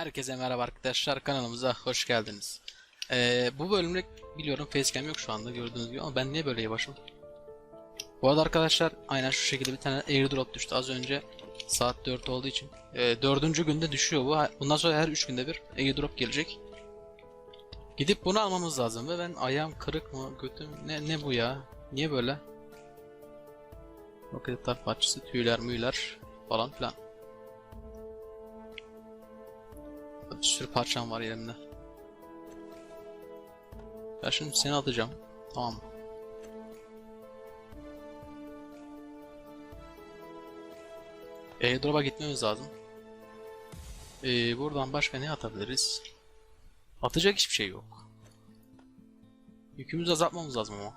Herkese merhaba arkadaşlar kanalımıza hoş geldiniz. Ee, bu bölümde biliyorum facecam yok şu anda gördüğünüz gibi ama ben niye böyle yavaşım? Bu arada arkadaşlar aynen şu şekilde bir tane airdrop düştü az önce saat 4 olduğu için. Ee, dördüncü günde düşüyor bu. Bundan sonra her 3 günde bir airdrop gelecek. Gidip bunu almamız lazım ve ben ayağım kırık mı götüm ne ne bu ya? Niye böyle? Roketler parçası tüyler müyler falan filan. Bir sürü parçam var elimde. Ya şimdi seni atacağım. Tamam mı? Airdrop'a gitmemiz lazım. Ee, buradan başka ne atabiliriz? Atacak hiçbir şey yok. Yükümüzü azaltmamız lazım ama.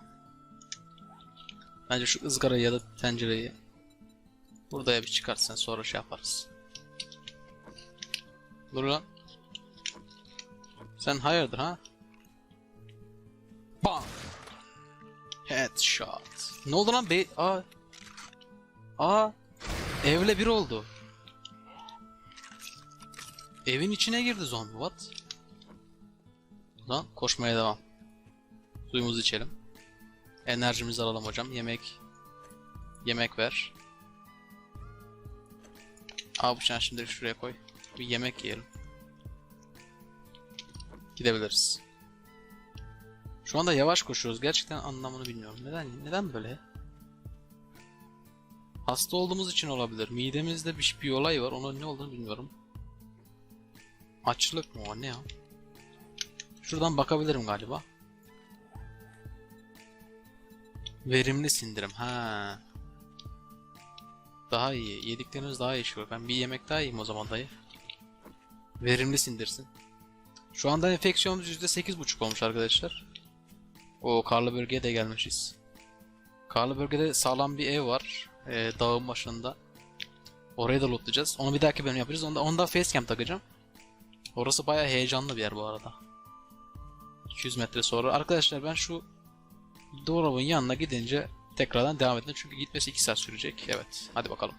Bence şu ızgarayı ya da tencereyi Buraya bir çıkartsan sonra şey yaparız. Dur lan. Sen hayırdır ha? Bam! Headshot. Ne oldu lan be? Aa. Aa. Evle bir oldu. Evin içine girdi zombi. What? Lan koşmaya devam. Suyumuzu içelim. Enerjimizi alalım hocam. Yemek. Yemek ver. Al bıçağı şimdi şuraya koy. Bir yemek yiyelim. Gidebiliriz. Şu anda yavaş koşuyoruz. Gerçekten anlamını bilmiyorum. Neden neden böyle? Hasta olduğumuz için olabilir. Midemizde bir, bir olay var. Onun ne olduğunu bilmiyorum. Açlık mı o? Ne ya? Şuradan bakabilirim galiba. Verimli sindirim. Ha. Daha iyi. Yediklerimiz daha iyi çıkıyor. Ben bir yemek daha yiyeyim o zaman dayı. Verimli sindirsin. Şu anda enfeksiyonumuz %8.5 olmuş arkadaşlar. O karlı bölgeye de gelmişiz. Karlı bölgede sağlam bir ev var. Ee, dağın başında. Orayı da lootlayacağız. Onu bir dahaki bölüm yapacağız. Onda, onda facecam takacağım. Orası bayağı heyecanlı bir yer bu arada. 200 metre sonra. Arkadaşlar ben şu dolabın yanına gidince tekrardan devam edin. Çünkü gitmesi 2 saat sürecek. Evet. Hadi bakalım.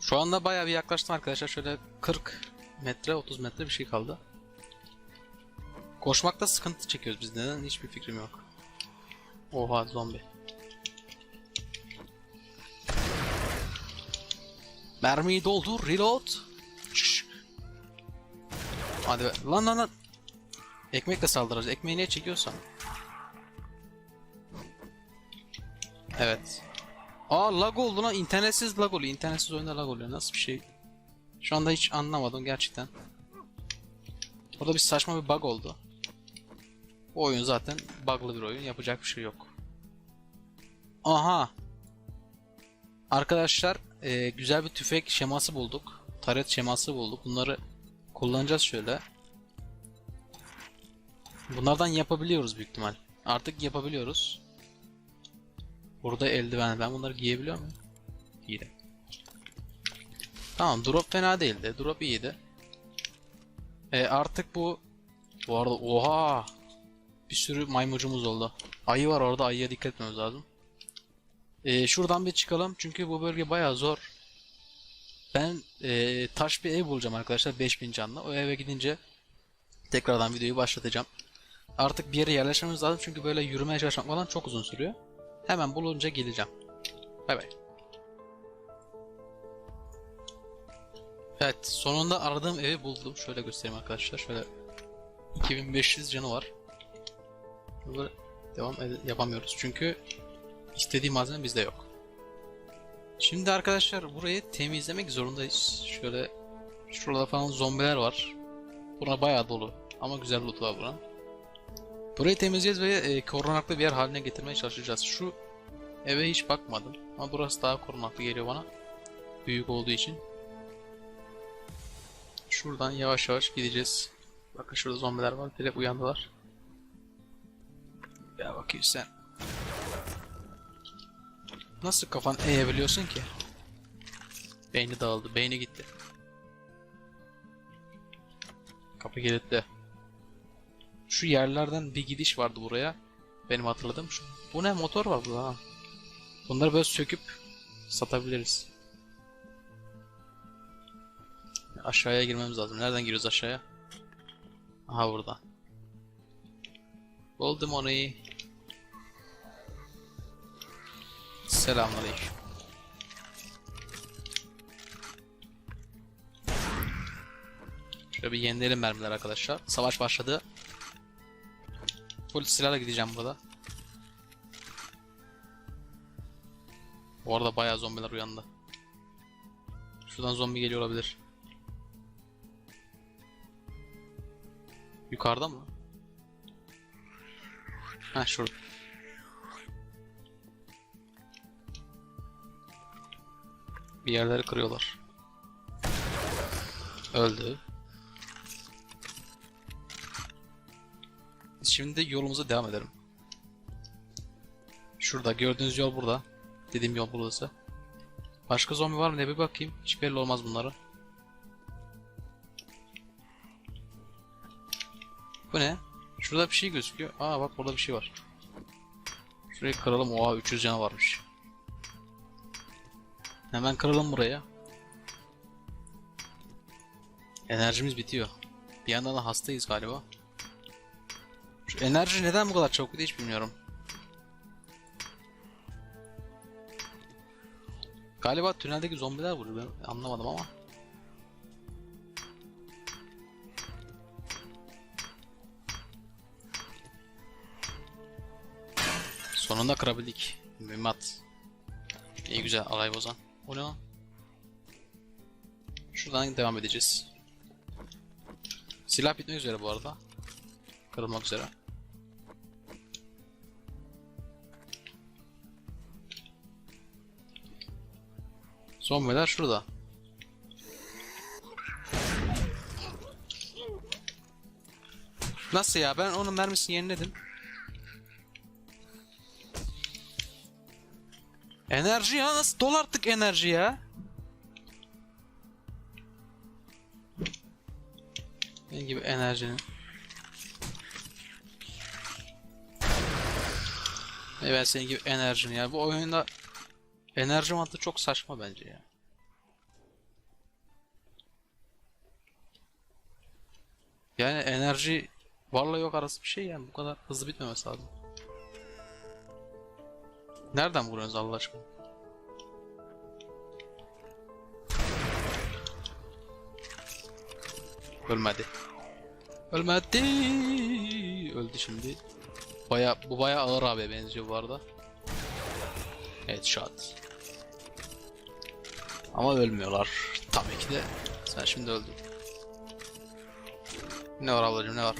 Şu anda bayağı bir yaklaştım arkadaşlar. Şöyle 40 metre 30 metre bir şey kaldı. Koşmakta sıkıntı çekiyoruz biz. Neden? Hiçbir fikrim yok. Oha zombi. Mermiyi doldur. Reload. Şşş. Hadi be. Lan lan lan. Ekmekle saldıracağız. Ekmeği niye çekiyorsan? Evet. Aa lag oldu lan. İnternetsiz lag oluyor. İnternetsiz oyunda lag oluyor. Nasıl bir şey? Şu anda hiç anlamadım gerçekten. Orada bir saçma bir bug oldu. Bu oyun zaten bug'lı bir oyun. Yapacak bir şey yok. Aha. Arkadaşlar e, güzel bir tüfek şeması bulduk. Taret şeması bulduk. Bunları kullanacağız şöyle. Bunlardan yapabiliyoruz büyük ihtimal. Artık yapabiliyoruz. Burada eldiven. Ben bunları giyebiliyor muyum? Giydim. Tamam drop fena değildi. Drop iyiydi. E, artık bu bu arada oha bir sürü maymucumuz oldu. Ayı var orada ayıya dikkat etmemiz lazım. E, şuradan bir çıkalım çünkü bu bölge bayağı zor. Ben e, taş bir ev bulacağım arkadaşlar 5000 canlı. O eve gidince tekrardan videoyu başlatacağım. Artık bir yere yerleşmemiz lazım çünkü böyle yürümeye çalışmak falan çok uzun sürüyor. Hemen bulunca geleceğim. Bay bay. Evet sonunda aradığım evi buldum. Şöyle göstereyim arkadaşlar. Şöyle 2500 canı var. Böyle devam yapamıyoruz çünkü istediği malzeme bizde yok. Şimdi arkadaşlar burayı temizlemek zorundayız. Şöyle şurada falan zombiler var. Buna bayağı dolu ama güzel loot var buranın. Burayı temizleyeceğiz ve e, korunaklı bir yer haline getirmeye çalışacağız. Şu eve hiç bakmadım ama burası daha korunaklı geliyor bana. Büyük olduğu için. Şuradan yavaş yavaş gideceğiz. Bakın şurada zombiler var. Direkt uyandılar. Ya bakayım sen. Nasıl kafan eğebiliyorsun ki? Beyni dağıldı. Beyni gitti. Kapı kilitli. Şu yerlerden bir gidiş vardı buraya. Benim hatırladığım şu. Bu ne motor var burada ha. Bunları böyle söküp satabiliriz. Aşağıya girmemiz lazım. Nereden giriyoruz aşağıya? Aha burada. Buldum onu. Selamünaleyküm. Şöyle bir yenileyelim mermiler arkadaşlar. Savaş başladı. Full silahla gideceğim burada. Bu arada bayağı zombiler uyandı. Şuradan zombi geliyor olabilir. Yukarıda mı? Ha şurada. Bir yerleri kırıyorlar. Öldü. Şimdi yolumuza devam edelim. Şurada gördüğünüz yol burada. Dediğim yol burası. Başka zombi var mı diye bir bakayım. Hiç belli olmaz bunları. Bu ne? Şurada bir şey gözüküyor. Aa bak burada bir şey var. Şurayı kıralım. Oha 300 canı varmış. Hemen kıralım buraya. Enerjimiz bitiyor. Bir yandan da hastayız galiba. Şu enerji neden bu kadar çabuk hiç bilmiyorum. Galiba tüneldeki zombiler vuruyor ben anlamadım ama. Sonunda kırabildik. Mühimmat. İyi güzel alay bozan. O ne lan? Şuradan devam edeceğiz. Silah bitmek üzere bu arada. Kırılmak üzere. Zombiler şurada. Nasıl ya? Ben onun mermisini yeniledim. Enerji ya nasıl dol artık enerji ya. Ne gibi enerjinin. Evet senin gibi enerjini ya. Bu oyunda enerji mantığı çok saçma bence ya. Yani enerji varla yok arası bir şey yani bu kadar hızlı bitmemesi lazım. Nereden vuruyorsunuz Allah aşkına? Ölmedi. Ölmedi. Öldü şimdi. Baya bu baya ağır abi benziyor bu arada. Evet shot. Ama ölmüyorlar. Tabii ki de. Sen şimdi öldün. Ne var ablacım ne var?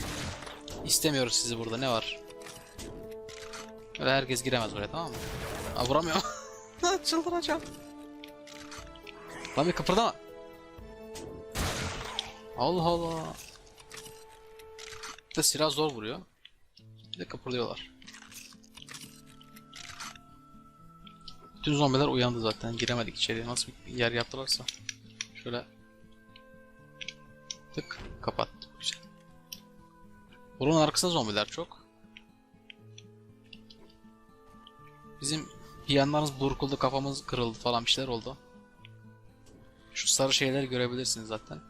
İstemiyoruz sizi burada ne var? Öyle herkes giremez oraya tamam mı? Aa vuramıyorum. Çıldıracağım. Lan bir kıpırdama. Allah Allah. Bir de silah zor vuruyor. Bir de kıpırdıyorlar. Bütün zombiler uyandı zaten. Giremedik içeriye. Nasıl bir yer yaptılarsa. Şöyle. Tık. Kapattık. Güzel. Bunun arkasında zombiler çok. Bizim yanlarımız burkuldu, kafamız kırıldı falan bir şeyler oldu. Şu sarı şeyleri görebilirsiniz zaten.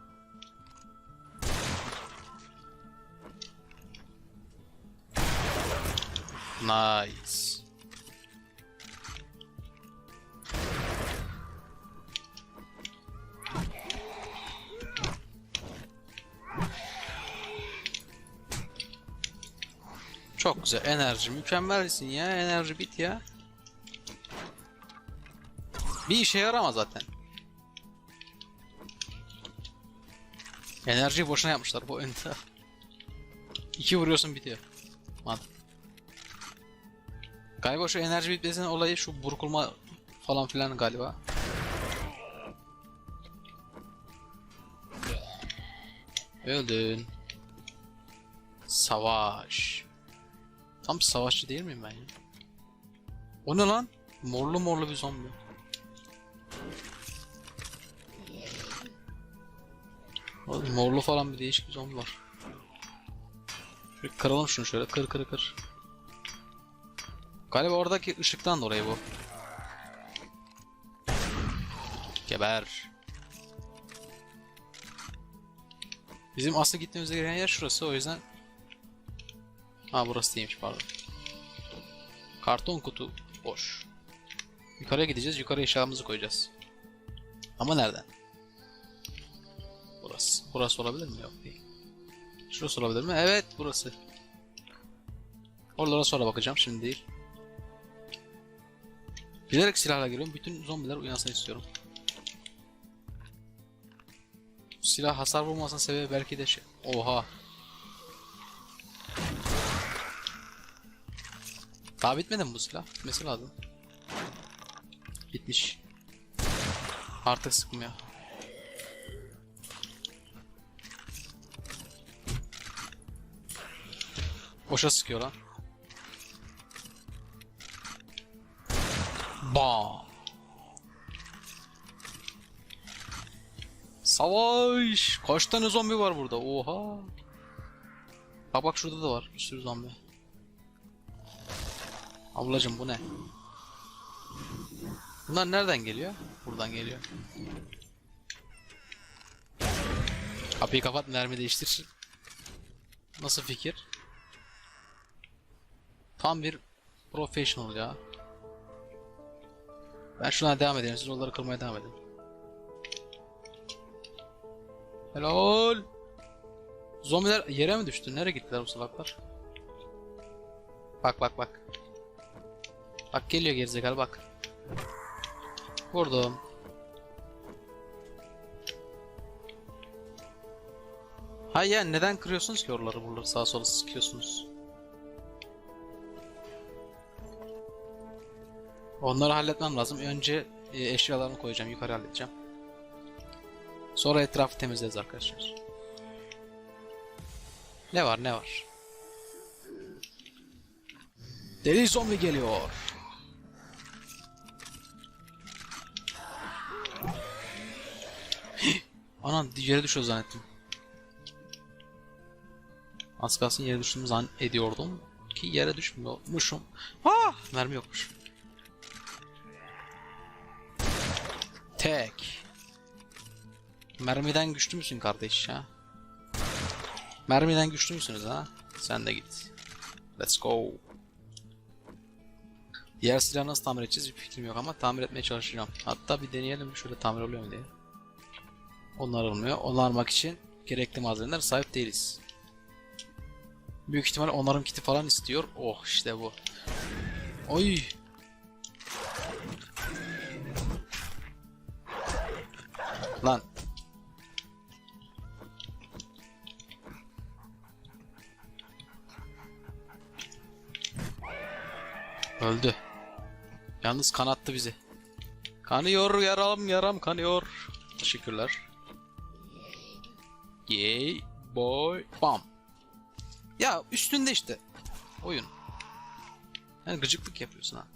Nice. Çok güzel enerji mükemmelsin ya enerji bit ya. Bir işe yaramaz zaten. Enerjiyi boşuna yapmışlar bu oyunda. İki vuruyorsun bitiyor. Mantık. Galiba şu enerji bitmesinin olayı şu burkulma falan filan galiba. Öldün. Savaş. Tam savaşçı değil miyim ben ya? O ne lan? Morlu morlu bir zombi. Oğlum morlu falan bir değişik bir zombi var. Şöyle kıralım şunu şöyle kır kır kır. Galiba oradaki ışıktan dolayı bu. Geber. Bizim asıl gitmemiz gereken yer şurası o yüzden... Ha burası değilmiş pardon. Karton kutu boş. Yukarıya gideceğiz. Yukarı eşyalarımızı koyacağız. Ama nereden? Burası. Olabilir mi? Yok değil. Şurası olabilir mi? Evet burası. Oralara sonra bakacağım şimdi değil. Bilerek silahla geliyorum. Bütün zombiler uyansın istiyorum. Silah hasar vurmasının sebebi belki de şey... Oha. Daha bitmedi mi bu silah? Bitmesi lazım. Bitmiş. Artık sıkmıyor. Boşa sıkıyor lan. Bam. Savaş! Kaç tane zombi var burada? Oha! Bak bak şurada da var bir sürü zombi. Ablacım bu ne? Bunlar nereden geliyor? Buradan geliyor. Kapıyı kapat, mermi değiştir. Nasıl fikir? Tam bir professional ya. Ben şuna devam edeyim. Siz onları kırmaya devam edin. Helal. Zombiler yere mi düştü? Nereye gittiler bu salaklar? Bak bak bak. Bak geliyor gerizekalı bak. Vurdum. Hayır ya neden kırıyorsunuz ki oraları buraları sağa sola sıkıyorsunuz? Onları halletmem lazım. Önce e, eşyalarını koyacağım. Yukarı halledeceğim. Sonra etrafı temizleriz arkadaşlar. Ne var ne var? Deli zombi geliyor. Anan yere düşüyor zannettim. Az kalsın yere düştüğümü zannediyordum. Ki yere düşmüyormuşum. Ah! Mermi yokmuş. Tek. Mermiden güçlü müsün kardeş ya? Mermiden güçlü müsünüz ha? Sen de git. Let's go. Diğer silahı nasıl tamir edeceğiz bir fikrim yok ama tamir etmeye çalışacağım. Hatta bir deneyelim şöyle tamir oluyor mu diye. Onlar olmuyor. Onarmak için gerekli malzemeler sahip değiliz. Büyük ihtimal onarım kiti falan istiyor. Oh işte bu. Oy. Lan. Öldü. Yalnız kanattı bizi. Kanıyor yaram yaram kanıyor. Teşekkürler. Yay boy bam. Ya üstünde işte. Oyun. Yani gıcıklık yapıyorsun ha.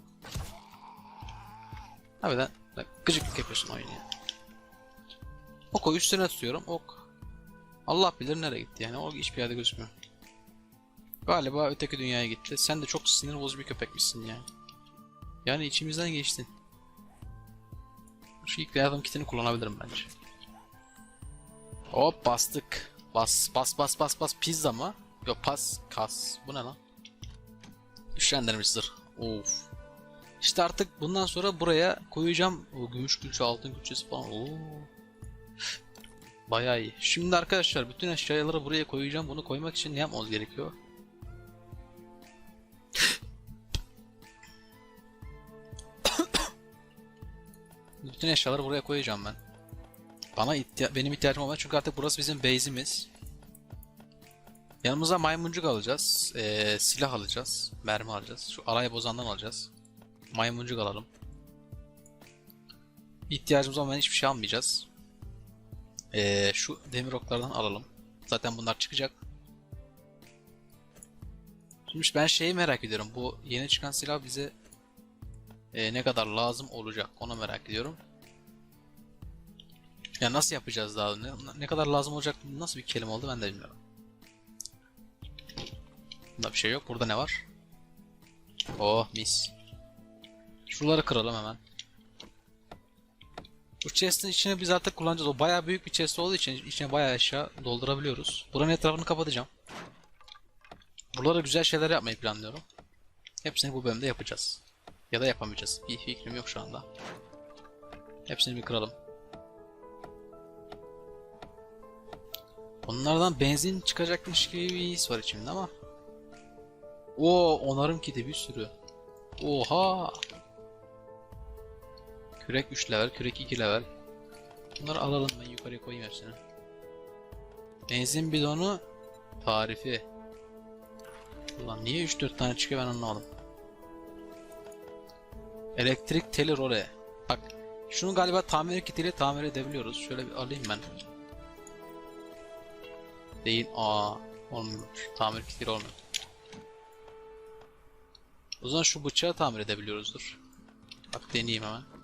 Harbiden bak, gıcıklık yapıyorsun oyun ya. Oku üstüne tutuyorum. Ok. Allah bilir nereye gitti yani. O hiçbir yerde gözükmüyor. Galiba öteki dünyaya gitti. Sen de çok sinir bozucu bir köpekmişsin yani. Yani içimizden geçtin. Şu ilk yardım kitini kullanabilirim bence. Hop bastık. Bas bas bas bas bas pizza mı? Yok pas kas. Bu ne lan? Güçlendirmiş zırh. Of. İşte artık bundan sonra buraya koyacağım o gümüş külçe, altın külçesi falan. Oo. Bayağı iyi. Şimdi arkadaşlar bütün eşyaları buraya koyacağım. Bunu koymak için ne yapmamız gerekiyor? bütün eşyaları buraya koyacağım ben. Bana ihtiya benim ihtiyacım olmaz çünkü artık burası bizim base'imiz. Yanımıza maymuncuk alacağız. Ee, silah alacağız. Mermi alacağız. Şu arayı bozandan alacağız. Maymuncuk alalım. İhtiyacımız olmayan hiçbir şey almayacağız. Ee, şu demir oklardan alalım. Zaten bunlar çıkacak. Şimdi ben şeyi merak ediyorum. Bu yeni çıkan silah bize e, ne kadar lazım olacak onu merak ediyorum. Ya nasıl yapacağız daha? Ne, ne kadar lazım olacak? Nasıl bir kelime oldu ben de bilmiyorum. Bunda bir şey yok. Burada ne var? Oh mis. Şuraları kıralım hemen. Bu chest'in içine biz artık kullanacağız. O bayağı büyük bir chest olduğu için içine bayağı eşya doldurabiliyoruz. Buranın etrafını kapatacağım. Buralara güzel şeyler yapmayı planlıyorum. Hepsini bu bölümde yapacağız. Ya da yapamayacağız. Bir fikrim yok şu anda. Hepsini bir kıralım. Bunlardan benzin çıkacakmış gibi bir his var içimde ama. Oo onarım kiti bir sürü. Oha. Kürek 3 level, kürek 2 level. Bunları alalım ben yukarıya koyayım hepsini. Benzin bidonu tarifi. Ulan niye 3-4 tane çıkıyor ben anlamadım. Elektrik teli role. Bak şunu galiba tamir kitiyle tamir edebiliyoruz. Şöyle bir alayım ben. Değil. Aa, olmuyor. Tamir kitiyle olmuyor. O zaman şu bıçağı tamir edebiliyoruzdur. Bak deneyeyim hemen.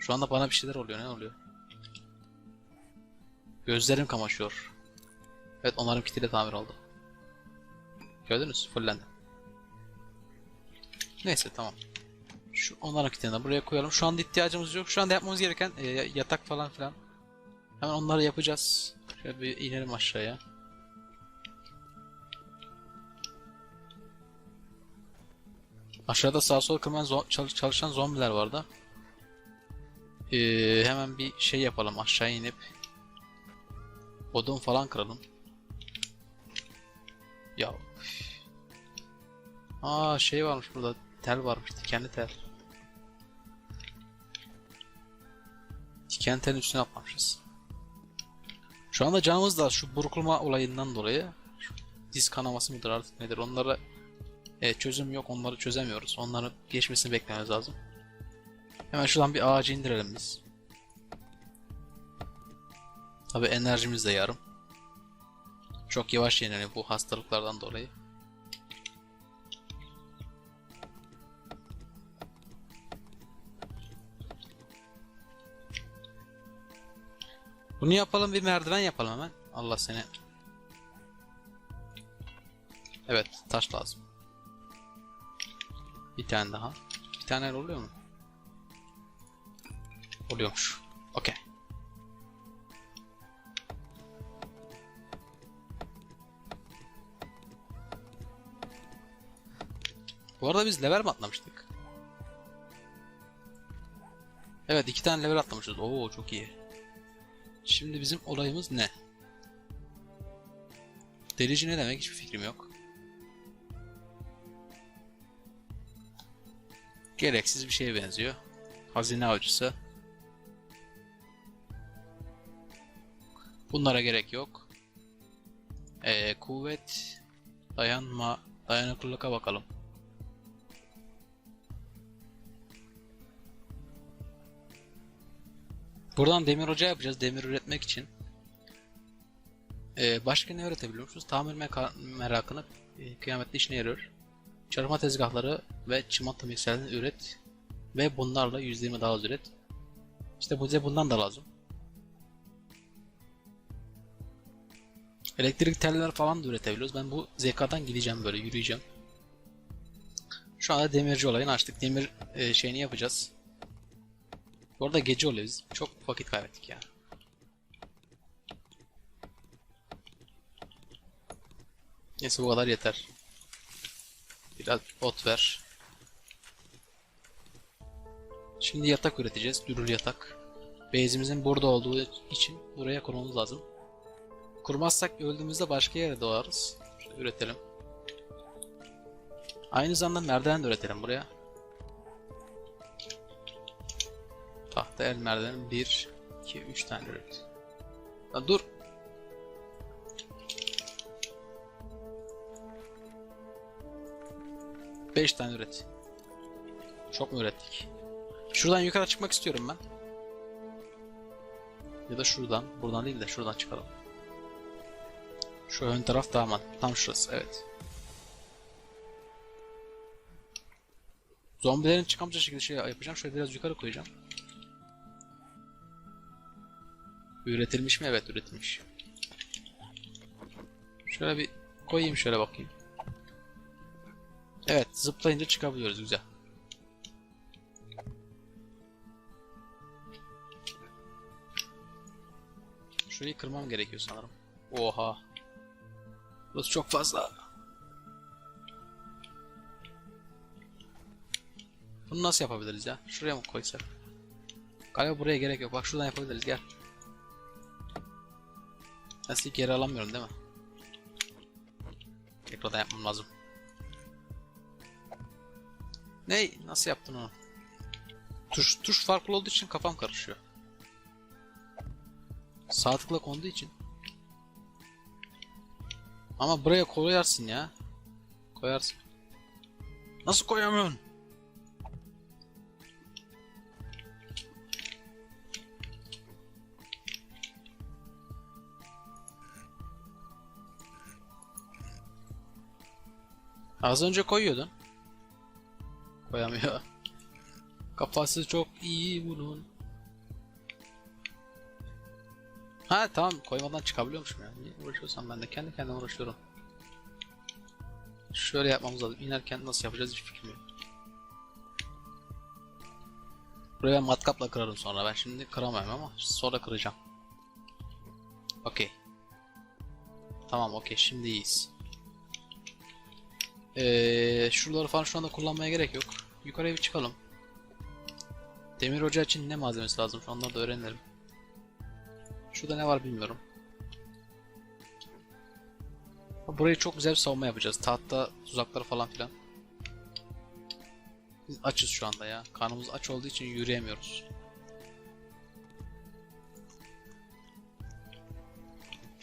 Şu anda bana bir şeyler oluyor. Ne oluyor? Gözlerim kamaşıyor. Evet onların kitiyle tamir oldu. Gördünüz? Fullendi. Neyse tamam. Şu onların kitini de buraya koyalım. Şu anda ihtiyacımız yok. Şu anda yapmamız gereken e, yatak falan filan. Hemen onları yapacağız. Şöyle bir inelim aşağıya. Aşağıda sağ sol kırman zo- çalış- çalışan zombiler vardı. Ee, hemen bir şey yapalım aşağı inip odun falan kıralım. Ya. Aa şey varmış burada tel varmış dikenli tel. Diken telin üstüne atmamışız. Şu anda canımız da şu burkulma olayından dolayı diz kanaması mıdır artık nedir onlara e, çözüm yok onları çözemiyoruz. Onların geçmesini beklememiz lazım. Hemen şuradan bir ağacı indirelim biz. Tabi enerjimiz de yarım. Çok yavaş yeniliyor bu hastalıklardan dolayı. Bunu yapalım bir merdiven yapalım hemen. Allah seni. Evet taş lazım. Bir tane daha. Bir tane oluyor mu? Oluyormuş. Okey. Bu arada biz level mi atlamıştık? Evet iki tane level atlamışız. Oo çok iyi. Şimdi bizim olayımız ne? Delici ne demek hiçbir fikrim yok. Gereksiz bir şeye benziyor. Hazine avcısı. Bunlara gerek yok. Ee, kuvvet, dayanma, dayanıklılığa bakalım. Buradan demir ocağı yapacağız demir üretmek için. Ee, başka ne öğretebiliyor musunuz? Tamir merakını e, kıyamette işine yarıyor. Çarpma tezgahları ve çimento mikserlerini üret ve bunlarla %20 daha az üret. İşte bize bundan da lazım. Elektrik teller falan da üretebiliyoruz. Ben bu zekadan gideceğim böyle yürüyeceğim. Şu anda demirci olayını açtık. Demir e, şeyini yapacağız. Bu arada gece oluyor biz. Çok vakit kaybettik ya. Neyse bu kadar yeter. Biraz ot ver. Şimdi yatak üreteceğiz. Dürür yatak. Base'imizin burada olduğu için buraya kurmamız lazım. Kurmazsak öldüğümüzde başka yere doğarız. Şöyle üretelim. Aynı zamanda merdiven de üretelim buraya. Tahta el merdiveni 1, 2, 3 tane üret. Lan dur. Beş tane üret. Çok mu ürettik? Şuradan yukarı çıkmak istiyorum ben. Ya da şuradan. Buradan değil de şuradan çıkalım. Şu ön taraf daha mantıklı. Tam şurası evet. Zombilerin çıkamayacağı şekilde şey yapacağım. Şöyle biraz yukarı koyacağım. Üretilmiş mi? Evet üretilmiş. Şöyle bir koyayım şöyle bakayım. Evet zıplayınca çıkabiliyoruz güzel. Şurayı kırmam gerekiyor sanırım. Oha. Burası çok fazla. Bunu nasıl yapabiliriz ya? Şuraya mı koysak? Galiba buraya gerek yok. Bak şuradan yapabiliriz gel. Nasıl geri alamıyorum değil mi? Tekrardan yapmam lazım. Ne? Nasıl yaptın onu? Tuş, tuş farklı olduğu için kafam karışıyor. Sağ tıkla konduğu için. Ama buraya koyarsın ya. Koyarsın. Nasıl koyamıyorsun? Az önce koyuyordun. Koyamıyor. Kafası çok iyi bunun. Ha tamam koymadan çıkabiliyormuşum yani. Niye uğraşıyorsam ben de kendi kendime uğraşıyorum. Şöyle yapmamız lazım. İnerken nasıl yapacağız hiç fikrim yok. Buraya matkapla kırarım sonra. Ben şimdi kıramıyorum ama sonra kıracağım. Okey. Tamam okey şimdi iyiyiz. Ee, şuraları falan şu anda kullanmaya gerek yok. Yukarıya bir çıkalım. Demir ocağı için ne malzemesi lazım? Şu onları da öğrenelim. Şurada ne var bilmiyorum. Burayı çok güzel bir savunma yapacağız. Tahta tuzakları falan filan. Biz açız şu anda ya. Karnımız aç olduğu için yürüyemiyoruz.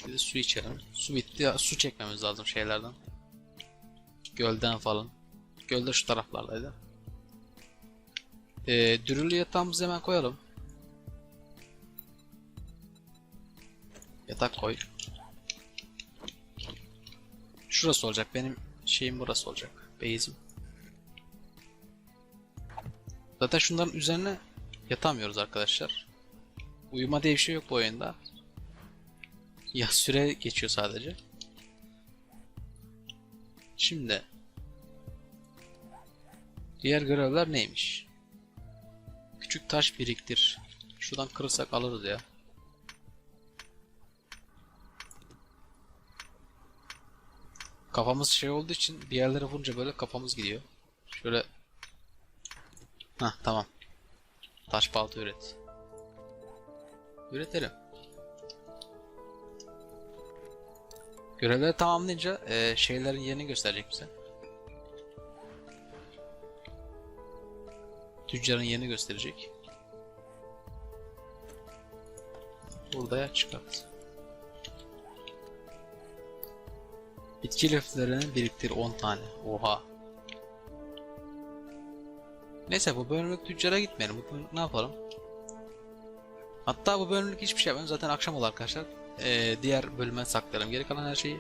Bir de su içelim. Su bitti. ya, Su çekmemiz lazım şeylerden. Gölden falan. Gölde şu taraflardaydı. Ee, dürülü yatağımızı hemen koyalım. Yatak koy. Şurası olacak. Benim şeyim burası olacak. Base'im. Zaten şunların üzerine yatamıyoruz arkadaşlar. Uyuma diye bir şey yok bu oyunda. Ya süre geçiyor sadece. Şimdi diğer görevler neymiş? Küçük taş biriktir. Şuradan kırırsak alırız ya. Kafamız şey olduğu için bir yerlere vurunca böyle kafamız gidiyor. Şöyle Hah tamam. Taş balta üret. Üretelim. Görevleri tamamlayınca eee, şeylerin yerini gösterecek bize. Tüccarın yerini gösterecek. Burada ya çıkart. Bitki liflerini biriktir 10 tane. Oha. Neyse bu bölümlük tüccara gitmeyelim. Bu bölümlük ne yapalım? Hatta bu bölümlük hiçbir şey yapmayalım. Zaten akşam oldu arkadaşlar. Ee, diğer bölüme saklayalım. Geri kalan her şeyi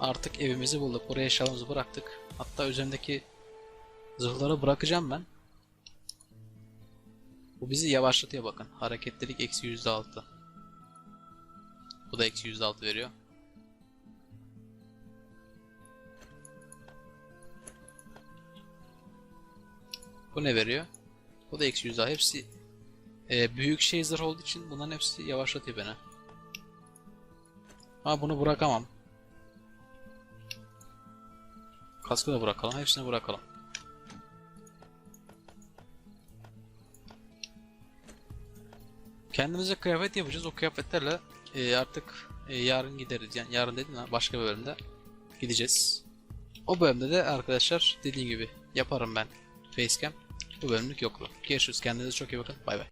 artık evimizi bulduk. Buraya eşyalarımızı bıraktık. Hatta üzerindeki zırhları bırakacağım ben. Bu bizi yavaşlatıyor bakın. Hareketlilik eksi yüzde altı. Bu da eksi yüzde altı veriyor. Bu ne veriyor? Bu da eksi yüzde altı. Hepsi e, büyük şey zırh olduğu için bunların hepsi yavaşlatıyor beni. Ama bunu bırakamam. Kaskı da bırakalım. Hepsini bırakalım. Kendimize kıyafet yapacağız. O kıyafetlerle e, artık e, yarın gideriz. Yani yarın dedim ha başka bir bölümde gideceğiz. O bölümde de arkadaşlar dediğim gibi yaparım ben facecam. Bu bölümlük yoklu. Görüşürüz. Kendinize çok iyi bakın. Bay bay.